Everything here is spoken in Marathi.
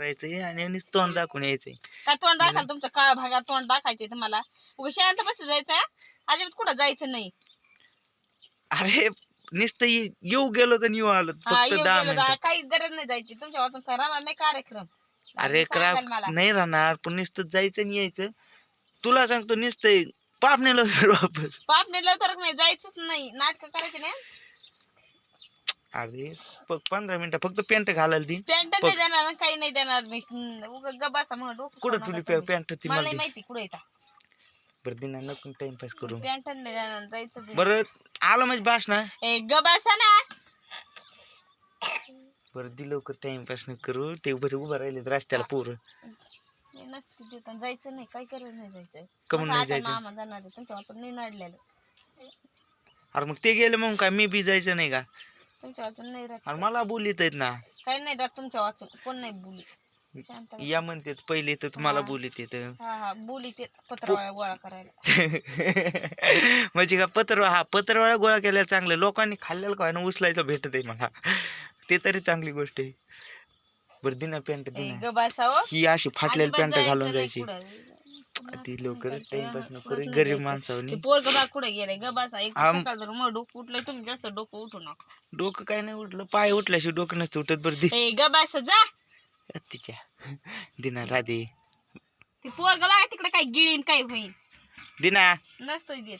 करायचंय आणि नुसतं तोंड दाखवून यायचंय. काय तोंड दाखवाल तुमच्या काळा भागात तोंड दाखायचंय तुम्हाला? उगा शांत बस जायचं अजिबात कुठं जायचं नाही. अरे नुसतं ये- येऊ गेलो तर येऊ आलो हा फक्त येऊ दहा गेलो जा, मिनिटं. काही गरज नाही जायची. तुमच्या वाचून काय राहणार नाही कार्यक्रम. अरे सांगाल क्राफ्ट मला. नाही राहणार पण नुसतं जायचं आणि यायचं. तुला सांगतो नुसतं पाप नेलं वापस. पाप नेलं तर नाही जायचंच नाही. नाटक करायचे नाही? अरे प- पंधरा मिनिटं फक्त पॅन्ट घालायला दी. पॅन्ट नाही देणार आणि काही नाही देणार मी. उगा गबासा म्हणून डोकं कुठं खाऊ तुली नका तुम्ही. पॅन्ट ती मला मला नाही दे. माहिती कुठे येतात बरं दिना नको टाइमपास करू. पॅन्ट नाही देणार जायचं बी. बरं आलो म्हणजे बास ना. ए गबासा ना. बरं दि लवकर टाइमपास न करू. ते बरं उभं राहिले रस्त्याला पोरं. मी नसते देत आणि जायचं नाही काही गरज नाही जायचं. कमून नाही माझा जायचं? मामा जाणार तुमच्या वाचून नाही नडलेलं. अरे मग ते गेलं मग काय? मी बी जायचं नाही का? तुमच्या वाचून नाही राहत. अरे मला बोलित आहेत ना. काही नाही राहत तुमच्या वाचून. कोण नाही बोली शांत. या म्हणते पहिले तर तुम्हाला हा. बोलित येत हा हा. बोली ते पत्रवाळ्या गोळा करायला. म्हणजे का पत्र हा पत्रवाळा गोळा केल्या चांगलं लोकांनी खाल्लेलं काय ना उचलायचं भेटत आहे मला. ते तरी चांगली गोष्ट आहे. बरं दिना पॅन्ट दिना. हो. ही अशी फाटलेली पॅन्ट घालून जायचं. ती लवकर टाइमपास नको नाही गरीब. माणसावनी ते पोर गबा कुठे गेले गबासा एक आम- सकाळ मग डोकं उठलंय तुम्ही जास्त डोकं उठू नका. डोकं काय नाही उठलं पाय उठल्याशी डोकं नसतं उठत बरं दे ए गबासा जा. तिच्या दिना राधे. ते पोर गबा तिकडे काय गिळीन काय होईल दिना. नसतोय देत.